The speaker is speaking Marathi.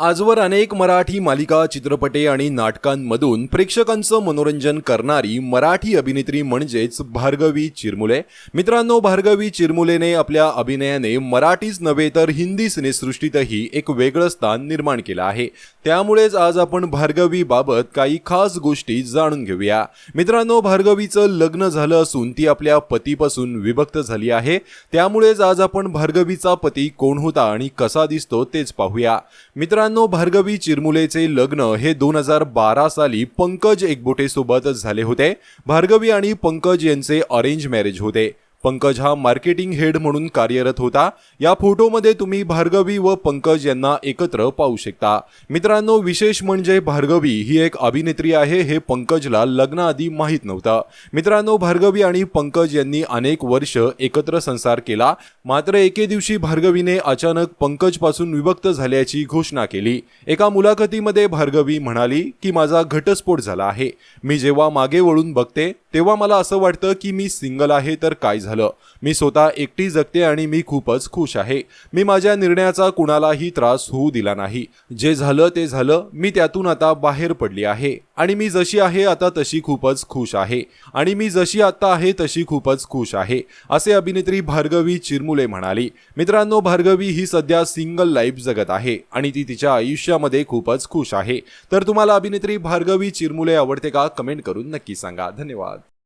आजवर अनेक मराठी मालिका चित्रपटे आणि नाटकांमधून प्रेक्षकांचं मनोरंजन करणारी मराठी अभिनेत्री म्हणजेच भार्गवी चिरमुले. मित्रांनो भार्गवी चिरमुलेने आपल्या अभिनयाने मराठीच नव्हे तर हिंदी सिनेसृष्टीतही एक वेगळं स्थान निर्माण केलं आहे. त्यामुळेच आज आपण भार्गवी बाबत काही खास गोष्टी जाणून घेऊया. मित्रांनो भार्गवीचं लग्न झालं असून ती आपल्या पतीपासून विभक्त झाली आहे. त्यामुळेच आज आपण भार्गवीचा पती कोण होता आणि कसा दिसतो तेच पाहूया. मित्रांनो भार्गवी चिरमुलेचे लग्न हे दोन हजार बारा साली पंकज एकबोटे सोबत झाले होते. भार्गवी आणि पंकज यांचे अरेंज मॅरेज होते. पंकज हा मार्केटिंग हेड म्हणून कार्यरत होता. या फोटोमध्ये तुम्ही भार्गवी व पंकज यांना एकत्र पाहू शकता. मित्रांनो विशेष म्हणजे भार्गवी ही एक अभिनेत्री आहे हे पंकजला लग्नाआधी माहीत नव्हतं. मित्रांनो भार्गवी आणि पंकज यांनी अनेक वर्ष एकत्र संसार केला. मात्र एके दिवशी भार्गवीने अचानक पंकजपासून विभक्त झाल्याची घोषणा केली. एका मुलाखतीमध्ये भार्गवी म्हणाली की माझा घटस्फोट झाला आहे. मी जेव्हा मागे वळून बघते तेव्हा मला असं वाटतं की मी सिंगल आहे तर काय झालं. मी स्वतः एकटी जगते आणि मी खूपच खुश आहे. मी माझ्या निर्णयाचा कुणालाही त्रास होऊ दिला नाही. जे झालं ते झालं. मी त्यातून आता बाहेर पडली आहे. आणि मी जशी आहे आता तशी खूपच खुश आहे. आणि मी जशी आता आहे तशी खूपच खुश आहे असे अभिनेत्री भार्गवी चिरमुले म्हणाली. मित्रांनो भार्गवी ही सध्या सिंगल लाईफ जगत आहे आणि ती तिच्या आयुष्यामध्ये खूपच खुश आहे. तर तुम्हाला अभिनेत्री भार्गवी चिरमुले आवडते का? कमेंट करून नक्की सांगा. धन्यवाद.